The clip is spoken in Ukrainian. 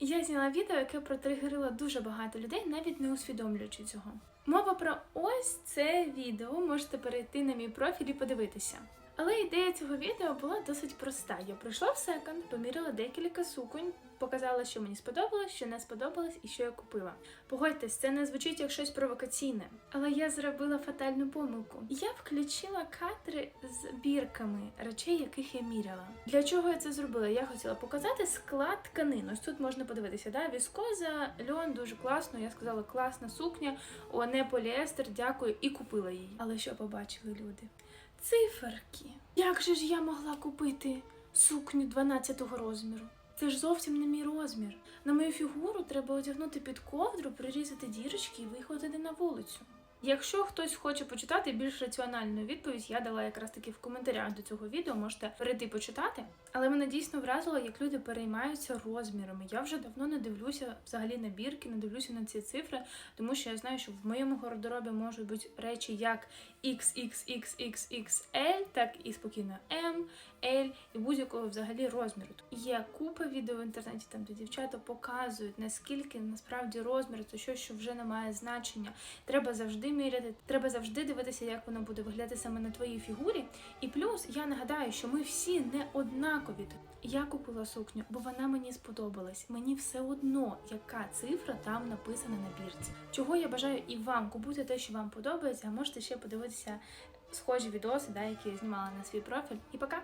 Я зняла відео, яке протригерило дуже багато людей, навіть не усвідомлюючи цього. Мова про ось це відео. Можете перейти на мій профіль і подивитися. Але ідея цього відео була досить проста. Я прийшла в секонд, поміряла декілька суконь, показала, що мені сподобалось, що не сподобалось і що я купила. Погодьтесь, це не звучить як щось провокаційне, але я зробила фатальну помилку. Я включила кадри з бірками речей, яких я міряла. Для чого я це зробила? Я хотіла показати склад тканин. Ось тут можна подивитися, да? віскоза, льон, дуже класно. Я сказала, класна сукня, о, не поліестер, дякую, і купила її. Але що побачили люди? Циферки. Як же ж я могла купити сукню 12-го розміру? Це ж зовсім не мій розмір. На мою фігуру треба одягнути під ковдру, прирізати дірочки і виходити на вулицю. Якщо хтось хоче почитати більш раціональну відповідь, я дала якраз таки в коментарях до цього відео, можете перейти почитати. Але мене дійсно вразило, як люди переймаються розмірами. Я вже давно не дивлюся взагалі на бірки, не дивлюся на ці цифри, тому що я знаю, що в моєму гардеробі можуть бути речі як XXXXXL, так і спокійно M, L і будь-якого взагалі розміру. Є купа відео в інтернеті, там де дівчата показують наскільки насправді розмір це щось, що вже не має значення. Треба завжди міряти, треба завжди дивитися, як воно буде виглядати саме на твоїй фігурі. І плюс я нагадаю, що ми всі не однакові. Я купила сукню, бо вона мені сподобалась. Мені все одно, яка цифра там написана на бірці. Чого я бажаю і вам купуйте те, що вам подобається. а Можете ще подивитися схожі відоси, да, які я знімала на свій профіль. І пока!